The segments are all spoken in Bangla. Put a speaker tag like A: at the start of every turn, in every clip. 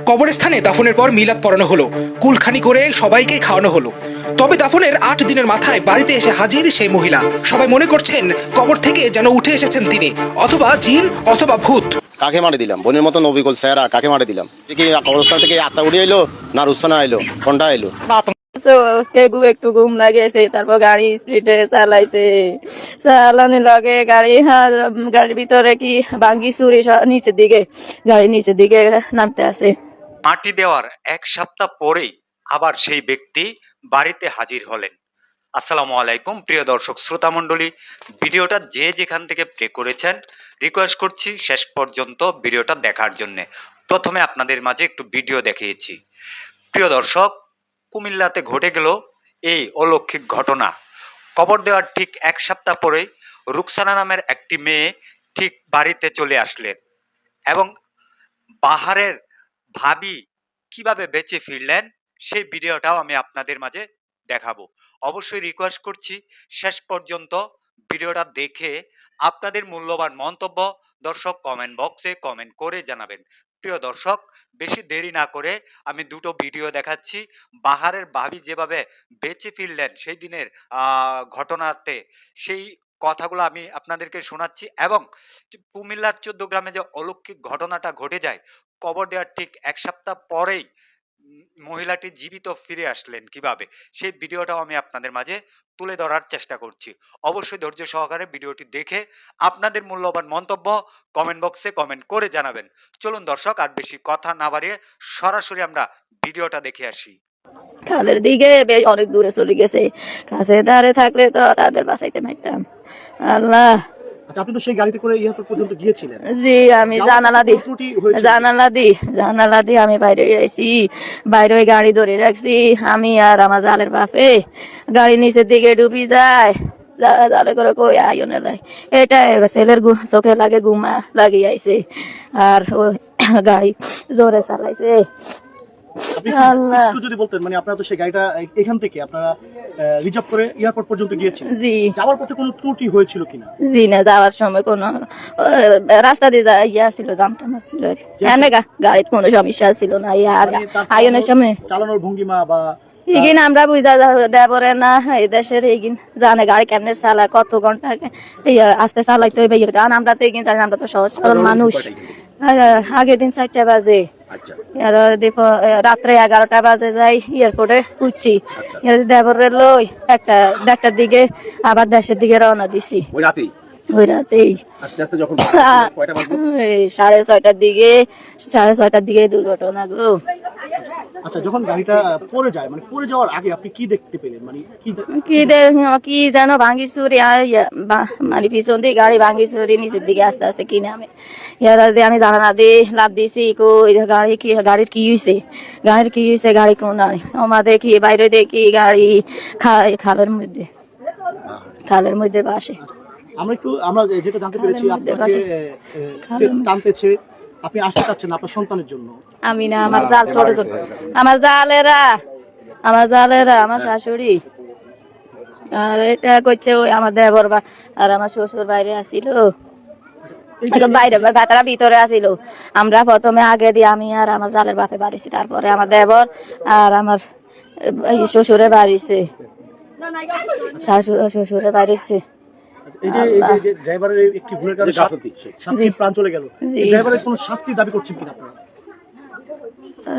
A: কবরস্থানে দাফনের পর মিলাদ পড়ানো হলো কুলখানি করে সবাইকে খাওয়ানো হলো তবে দাফনের আট দিনের মাথায় বাড়িতে এসে হাজির সেই মহিলা সবাই মনে করছেন কবর থেকে যেন উঠে এসেছেন তিনি অথবা জিন অথবা ভূত
B: কাকে মারে দিলাম বোনের মতন অবিকল স্যারা কাকে মারে দিলাম কি কবরস্থান থেকে আত্মা উড়ে এলো না রুসানা এলো কোনটা এলো
C: তো उसके गु একটু ঘুম লাগেছে তারপর গাড়ি স্পিডে চালাইছে চালানোর লগে গাড়ি হ্যাঁ, গাড়ির ভিতরে কি ভাঙ্গি চুরি সব নিচের দিকে গাড়ি নিচের দিকে নামতে আছে
D: মাটি দেওয়ার এক সপ্তাহ পরেই আবার সেই ব্যক্তি বাড়িতে হাজির হলেন। আসসালামু আলাইকুম, প্রিয় দর্শক শ্রোতা মণ্ডলী। ভিডিওটা যে যেখান থেকে প্লে করেছেন রিকোয়েস্ট করছি শেষ পর্যন্ত ভিডিওটা দেখার জন্য। প্রথমে আপনাদের মাঝে একটু ভিডিও দেখিয়েছি। প্রিয় দর্শক, কুমিল্লাতে ঘটে গেল এই অলৌকিক ঘটনা। কবর দেওয়ার ঠিক এক সপ্তাহ পরেই রুকসানা নামের একটি মেয়ে ঠিক বাড়িতে চলে আসলেন এবং বাহারের ভাবি কীভাবে বেঁচে ফিরলেন, সেই ভিডিওটাও আমি আপনাদের মাঝে দেখাবো। অবশ্যই রিকোয়েস্ট করছি, শেষ পর্যন্ত ভিডিওটা দেখে আপনাদের মূল্যবান মন্তব্য দর্শক কমেন্ট বক্সে কমেন্ট করে জানাবেন। প্রিয় দর্শক, বেশি দেরি না করে আমি দুটো ভিডিও দেখাচ্ছি। বাহারের ভাবি যেভাবে বেঁচে ফিরলেন সেই দিনের ঘটনাতে, সেই কথাগুলো আমি আপনাদেরকে শোনাচ্ছি এবং কুমিল্লার চোদ্দ গ্রামে যে অলৌকিক ঘটনাটা ঘটে যায়, কবর দেওয়ার ঠিক এক সপ্তাহ পরেই মহিলাটি জীবিত ফিরে আসলেন কীভাবে? সেই ভিডিওটাও আমি আপনাদের মাঝে তুলে ধরার চেষ্টা করছি। অবশ্যই ধৈর্য সহকারে ভিডিওটি দেখে আপনাদের মূল্যবান মন্তব্য কমেন্ট বক্সে কমেন্ট করে জানাবেন। চলুন দর্শক, আর বেশি কথা না বাড়িয়ে সরাসরি আমরা ভিডিওটা দেখে আসি।
C: খালের দিকে বেশ অনেক দূরে চলে গেছে। কাছে ধারে থাকলে তো তাদের বাঁচাইতে পারতাম। আল্লাহ।
E: আচ্ছা আপনি তো সেই গাড়িতে করে এয়ারপোর্ট পর্যন্ত গিয়েছিলেন।
C: জি আমি জানালা দি? জানালা দি জানালা দি আমি বাইরে আইছি বাইরে গাড়ি ধরে রাখছি। আমি আর আমার জালের বাপে গাড়ি নিচের দিকে ডুবি যায়। জালে করে কই আইও না লাই। এটা ছেলের চোখে লাগে গুমা লাগিয়ে আইছে। আর গাড়ি জোরে চালাইছে।
E: আপনি যদি বলতেন মানে আপনারা তো সেই গাড়িটা এখান থেকে আপনারা রিজার্ভ করে এয়ারপোর্ট পর্যন্ত গিয়েছিলেন
C: জি।
E: যাওয়ার পথে কোনো ত্রুটি হয়েছিল কিনা?
C: জি না যাওয়ার সময় কোনো রাস্তা দিয়ে ইয়া ছিল জামটা ছিল এনে গাড়িতে কোনো সমস্যা ছিল না ইয়া আর
E: মানে
C: আয়নের সময়।
E: চালানোর ভঙ্গিমা বা
C: ইগিন আমরা বুঝা দেবরে না এই দেশের ইগিন জানে গাড়ি কেমনে চালায় কত ঘণ্টা আস্তে চালাইতে হইবে আমরা তো ইগিন জানি আমরা তো সহজ সরল মানুষ। আগের দিন চারটা বাজে। আর দেখো রাত্রে এগারোটা বাজে যাই এয়ারপোর্টে উঠছি। দেবরে লই একটা দেড়টার দিকে আবার দেশের দিকে রওনা দিছি।
E: ওই রাতেই?
C: সাড়ে ছয়টার দিকে সাড়ে ছয়টার দিকে দুর্ঘটনা গো।
E: আচ্ছা যখন গাড়িটা পড়ে যায় মানে পড়ে যাওয়ার আগে আপনি কি দেখতে পেলেন? মানে কি
C: কি কি যেন ভাঙ্গি চুরি মানে পিছন দিয়ে গাড়ি ভাঙ্গি চুরি নিচের দিকে আস্তে আস্তে কিনে আমি। ইয়ারা দিয়ে আমি জানা দিয়ে লাভ দিছি কই গাড়ি কি গাড়ির কি হয়েছে গাড়ির কি হয়েছে গাড়ি কোন নাই? দেখি বাইরে দেখি গাড়ি খালের মধ্যে। খালের মধ্যে বাসে।
E: আমরা একটু আমরা যেটা জানতে পেরেছি আপনাকে। টানতেছে। আপনি আসতে চাচ্ছেন আপনার সন্তানের জন্য?
C: আমি না আমার জাল ছোট ছোট। আমার জালেরা আমার জালেরা আমার শাশুড়ি। আর এটা করছে ওই আমার দেবর বা আর আমার শ্বশুর বাইরে আসিল। বাইরে ভিতরে আসিল। আমরা প্রথমে আগে দিয়ে আমি আর আমার জালের বাপে বাড়িছি তারপরে আমার দেবর আর আমার শ্বশুরে বাড়িছে শাশু শ্বশুরে বাড়িছে
E: এই যে এই যে- যে ড্রাইভারের একটি ভুলের কারণে শাস্তি শাস্তি প্রাণ চলে গেল। ড্রাইভারের কোনো শাস্তি দাবি করছেন কিনা আপনারা?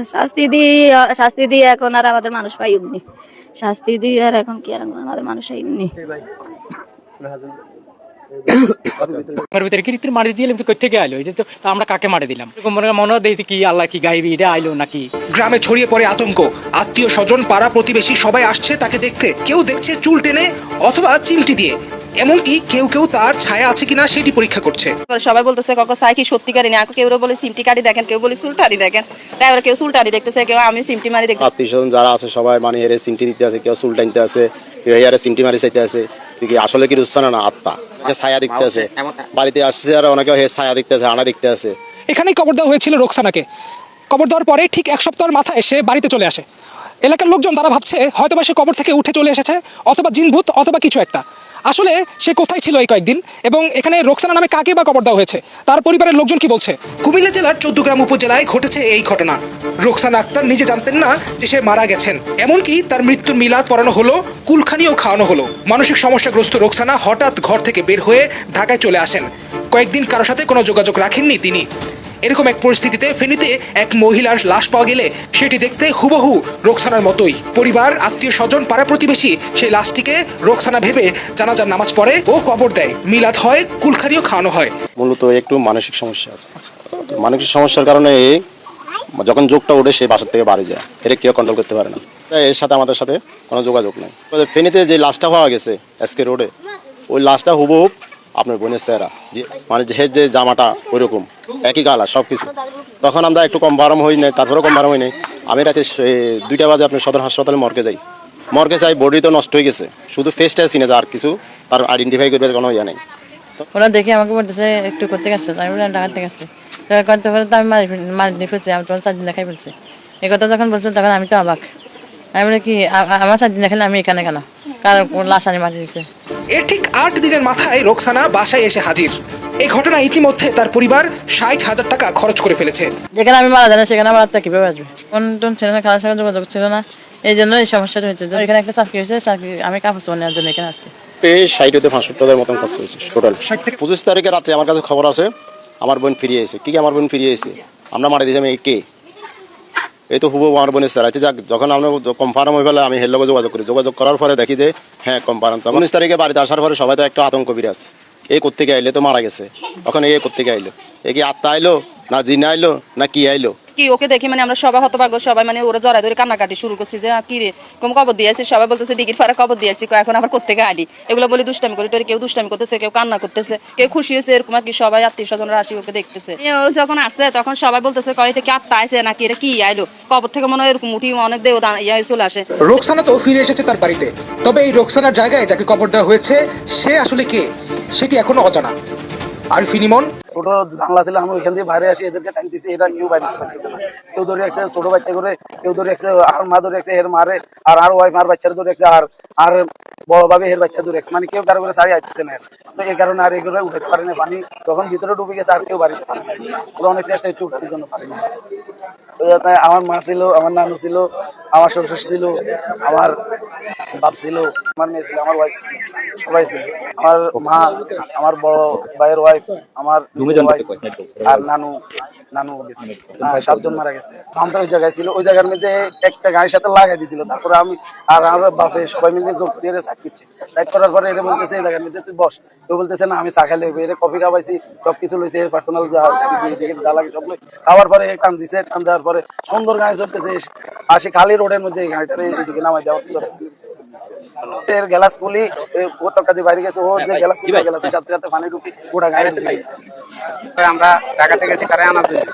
C: শাস্তি দিয়ে শাস্তি দিয়ে এখন আর আমাদের মানুষ পাই এমনি। শাস্তি দিয়ে আর এখন কি আর আমাদের মানুষ এমনি।
F: আমার ভিতরে কীর্তির মারি দিলাম তো থেকে আইলো? এটা তো আমরা কাকে মারি দিলাম? এরকম মনে মনে হয় কি আল্লাহ কি গাইবি এটা আইলো নাকি?
A: গ্রামে ছড়িয়ে পড়ে আতঙ্ক। আত্মীয় স্বজন পাড়া প্রতিবেশী সবাই আসছে তাকে দেখতে। কেউ দেখছে চুল টেনে অথবা চিমটি দিয়ে। এমনকি কেউ কেউ তার ছায়া আছে কিনা সেটি পরীক্ষা করছে।
G: সবাই বলতেছে কক সাই কি সত্যিকারই না? কেউ বলে সিমটি কাটি দেখেন। কেউ বলে সুলটারি দেখেন। তারপরে কেউ সুলটারি দেখতেছে কেউ আমি সিমটি মারি দেখতে
B: আত্মীয় স্বজন যারা আছে সবাই মানে এর সিমটি দিতে আছে কেউ চুল টানতে আছে কেউ এয়ারে সিমটি মারি চাইতে আছে। কি আসলে কি রুসানা না আত্মা? যে ছায়া দেখতে আছে। বাড়িতে আসছে আর অনেকে হে ছায়া দেখতে আছে আনা দেখতে আছে।
A: এখানেই কবর দেওয়া হয়েছিল রোকসানাকে। কবর দেওয়ার পরে ঠিক এক সপ্তাহের মাথায় সে বাড়িতে চলে আসে। এলাকার লোকজন তারা ভাবছে হয়তোবা সে কবর থেকে উঠে চলে এসেছে অথবা জিনভূত অথবা কিছু একটা। আসলে সে কোথায় ছিল এই কয়েকদিন? এবং এখানে রোকসানা নামে কাকে বা কবর দেওয়া হয়েছে? তার পরিবারের লোকজন কি বলছে? কুমিল্লা জেলার চৌদ্দগ্রাম উপজেলায় ঘটেছে এই ঘটনা। রোকসানা আক্তার নিজে জানতেন না যে সে মারা গেছেন। এমনকি তার মৃত্যুর মিলাদ পড়ানো হলো, কুলখানিও খাওয়ানো হলো। মানসিক সমস্যাগ্রস্ত রোকসানা হঠাৎ ঘর থেকে বের হয়ে ঢাকায় চলে আসেন। কয়েকদিন কারোর সাথে কোনো যোগাযোগ রাখেননি তিনি। এরকম এক পরিস্থিতিতে ফেনীতে এক মহিলার লাশ পাওয়া গেলে সেটি দেখতে হুবহু রোকসানার মতোই। পরিবার, আত্মীয় স্বজন পাড়া প্রতিবেশী সেই লাশটিকে রোকসানা ভেবে জানাজার নামাজ পড়ে ও কবর দেয়। মিলাদ হয়, কুলখানিও খাওয়ানো হয়।
B: মূলত একটু মানসিক সমস্যা আছে। মানসিক সমস্যার কারণে যখন যোগটা ওঠে, সে বাসার থেকে বাড়ি যায়। এটা কেউ কন্ট্রোল করতে পারে না। তাই এর সাথে আমাদের সাথে কোনো যোগাযোগ নেই। ফেনীতে যে লাশটা পাওয়া গেছে এসকে রোডে ওই লাশটা হুবহুব আপনার বোনের চেহারা যে মানে যে যে জামাটা ওইরকম, একই কালার সব কিছু তখন আমরা একটু কম বারম হই নাই, তারপরেও কম বারম হই নাই। আমি রাতে দুইটা বাজে আপনার সদর হাসপাতালে মর্গে যাই। মর্গে যাই বডি তো নষ্ট হয়ে গেছে। শুধু ফেসটা চিনে যায় আর কিছু, তার আইডেন্টিফাই করবে কোনো ইয়ে নেই।
H: ওরা দেখে আমাকে বলতেছে, একটু করতে গেছে? আমি বললাম ঢাকাতে গেছি করতে তো আমি মারি মারি দিয়ে ফেলছি, আমি তোমার চার দিন দেখাই ফেলছি। এ কথা যখন বলছে, তখন আমি তো অবাক। আমি বলি, কি আমার চার দিন দেখালে আমি এখানে কেন? কারণ লাশ আনি মারি দিচ্ছে
A: এর ঠিক আট দিনের মাথায় রোকসানা বাসায় এসে হাজির। এই ঘটনা ইতিমধ্যে তার পরিবার ষাট হাজার টাকা খরচ করে ফেলেছে।
H: যেখানে আমি মারা যাই সেখানে আমার আত্মা কীভাবে আসবে? কোন টোন ছিল না খাওয়ার সঙ্গে যোগাযোগ ছিল না এই জন্য এই সমস্যাটা হয়েছে এখানে একটা চাকরি হয়েছে চাকরি আমি কাপড় নেওয়ার জন্য এখানে আসছি।
B: এই ষাট হতে পাঁচশো টাকার মতন খরচ হয়েছে টোটাল পঁচিশ তারিখে রাত্রে আমার কাছে খবর আছে আমার বোন ফিরিয়ে এসে কি আমার বোন ফিরিয়ে এসে আমরা মারা দিয়েছি আমি কে? এই তো হুবু আমার বোনের স্যার আছে যাক, যখন আমরা কনফার্ম হয়ে আমি হের লোক যোগাযোগ করি যোগাযোগ করার পরে দেখি যে হ্যাঁ কনফার্ম তখন উনিশ তারিখে বাড়িতে আসার পরে সবাই তো একটা আতঙ্ক বিরাজ এই কোত্থেকে আইলে তো মারা গেছে। তখন এই গিয়ে আইলো এ কি আত্মা আইলো না জিনা আইলো না কি আইলো
G: কি, ওকে দেখি মানে আমরা সবাই হতভাগ্য, সবাই মানে ওরা জড়াই ধরে কান্নাকাটি শুরু করছি যে কি রে কম কবর দিয়েছি সবাই বলতেছে, দিঘির পাড়ে কবর দিয়েছি কয়, এখন আবার কোথেকে আলি এগুলো বলি দুষ্টামি করি তোর কেউ দুষ্টামি করতেছে, কেউ কান্না করতেছে, কেউ খুশি হয়েছে, এরকম আর কি সবাই আত্মীয় স্বজনরা আসি ওকে দেখতেছে। ও যখন আসছে, তখন সবাই বলতেছে, কয় থেকে আত্মা আছে নাকি? এটা কি আইলো? কবর থেকে মনে হয় এরকম উঠি, অনেক দেহ ইয়া চলে আসে।
A: রোকসানা তো ফিরে এসেছে তার বাড়িতে। তবে এই রোকসানার জায়গায় যাকে কবর দেওয়া হয়েছে, সে আসলে কে? সেটি এখনও অজানা। আর ফিনিমন
I: ছোট জানলা ছিল, আমি ওইখান দিয়ে বাইরে আসি, এদেরকে টানতেছি এরা কেউ বাইরে না। কেউ ধরে রাখছে ছোট বাচ্চা করে, কেউ ধরে রাখছে, আর মা ধরে রাখছে এর মারে, আর আর ওয়াইফ আর বাচ্চারা ধরে রাখছে, আর আর বড় ভাবে এর বাচ্চা রাখছে। মানে কেউ কারও করে সারি আসতেছে না। তো এই কারণে আর এগুলো উঠাতে পারে না পানি যখন ভিতরে ডুবে গেছে, আর কেউ বাড়িতে পারে না ওরা অনেক চেষ্টা একটু উঠানোর জন্য পারে না আমার মা ছিল, আমার নানু ছিল, আমার শ্বশুর ছিল, আমার বাপ ছিল, আমার মেয়ে ছিল, আমার ওয়াইফ ছিল, সবাই ছিল। আমার মা, আমার বড় ভাইয়ের ওয়াইফ আমার আর নানু নানু হ্যাঁ, সাতজন মারা গেছে। আমরা ওই জায়গায় ছিল ওই জায়গার মধ্যে একটা গাড়ির সাথে লাগাই দিয়েছিল তারপরে আমি আর আমার বাপে সবাই মিলে যোগ দিয়ে সাইড করছে সাইড করার পরে এটা বলতেছে এই জায়গার মধ্যে তুই বস। কেউ বলতেছে না আমি চা খাইলে এর কফি খাওয়াইছি সব কিছু লইছে পার্সোনাল যা যা লাগে সব খাওয়ার পরে টান দিছে টান দেওয়ার পরে সুন্দর গাড়ি চলতেছে। আসে খালি রোডের মধ্যে এই গাড়িটারে এদিকে নামাই দেওয়া এর ও দিয়ে বাইরে গেছে ও যে গ্যালাস খুলে গ্যালাসের সাথে সাথে পানি ঢুকি গাড়ি ঢুকে
J: আমরা ঢাকাতে গেছি তারা আনার জন্য।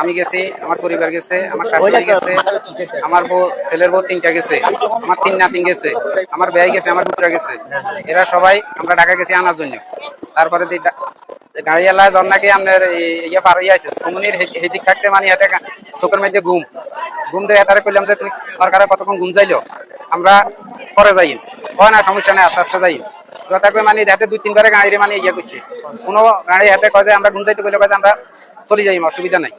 J: আমি গেছি আমার পরিবার গেছে আমার শাশুড়ি গেছে আমার বউ ছেলের বউ তিনটা গেছে আমার তিন নাতিন গেছে আমার ব্যয় গেছে আমার পুত্রা গেছে। এরা সবাই আমরা ঢাকা গেছি আনার জন্য। তারপরে গাড়িওয়ালা জন্নাকে আপনার ইয়ে পার হয়ে আছে সুমনির হেদিক থাকতে মানে গা- চোখের মধ্যে ঘুম। ঘুম দিয়ে তারা কইলাম যে তুমি সরকারে কতক্ষণ ঘুম যাইলো আমরা পরে যাই হয় না সমস্যা নেই আস্তে আস্তে যাই কথা কই মানে হাতে দুই তিনবারে গাড়ি মানে ইয়ে করছে। কোনো গাড়ি হাতে কয় যে আমরা ঘুম যাইতে কইলে কয় যে আমরা চলে যাই অসুবিধা নাই।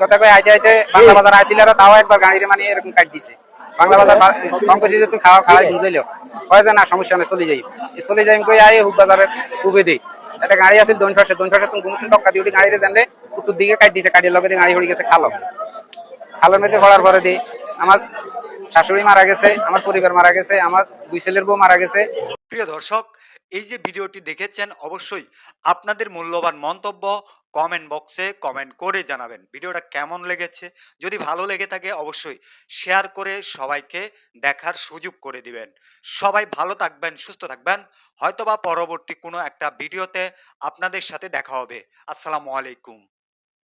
J: কথা কই আইতে আইতে বাংলা বাজার আইছিল আর তাও একবার গাড়ির মানে এরকম কাট দিছে। বাংলা বাজার কম করছি যে তুমি খাওয়া খাওয়াই ঘুম যাইলো কয় যে না সমস্যা নেই চলে যাই চলে যাই কই আই হুক বাজারের উবে দেই একটা গাড়ি আছে দোন পাশে দোন পাশে তুমি ঘুমতে টক্কা দিয়ে গাড়িতে জানলে উত্তর দিকে কাট দিছে কাটির লগে দিয়ে গাড়ি হয়ে গেছে খালো খালের মধ্যে পড়ার পরে দি আমার শাশুড়ি মারা গেছে, আমার পরিবার মারা গেছে, আমার দুই ছেলের বউ মারা গেছে।
D: প্রিয় দর্শক, এই যে ভিডিওটি দেখেছেন, অবশ্যই আপনাদের মূল্যবান মন্তব্য কমেন্ট বক্সে কমেন্ট করে জানাবেন। ভিডিওটা কেমন লেগেছে? যদি ভালো লেগে থাকে, অবশ্যই শেয়ার করে সবাইকে দেখার সুযোগ করে দিবেন। সবাই ভালো থাকবেন, সুস্থ থাকবেন। হয়তোবা পরবর্তী কোনো একটা ভিডিওতে আপনাদের সাথে দেখা হবে। আসসালামু আলাইকুম।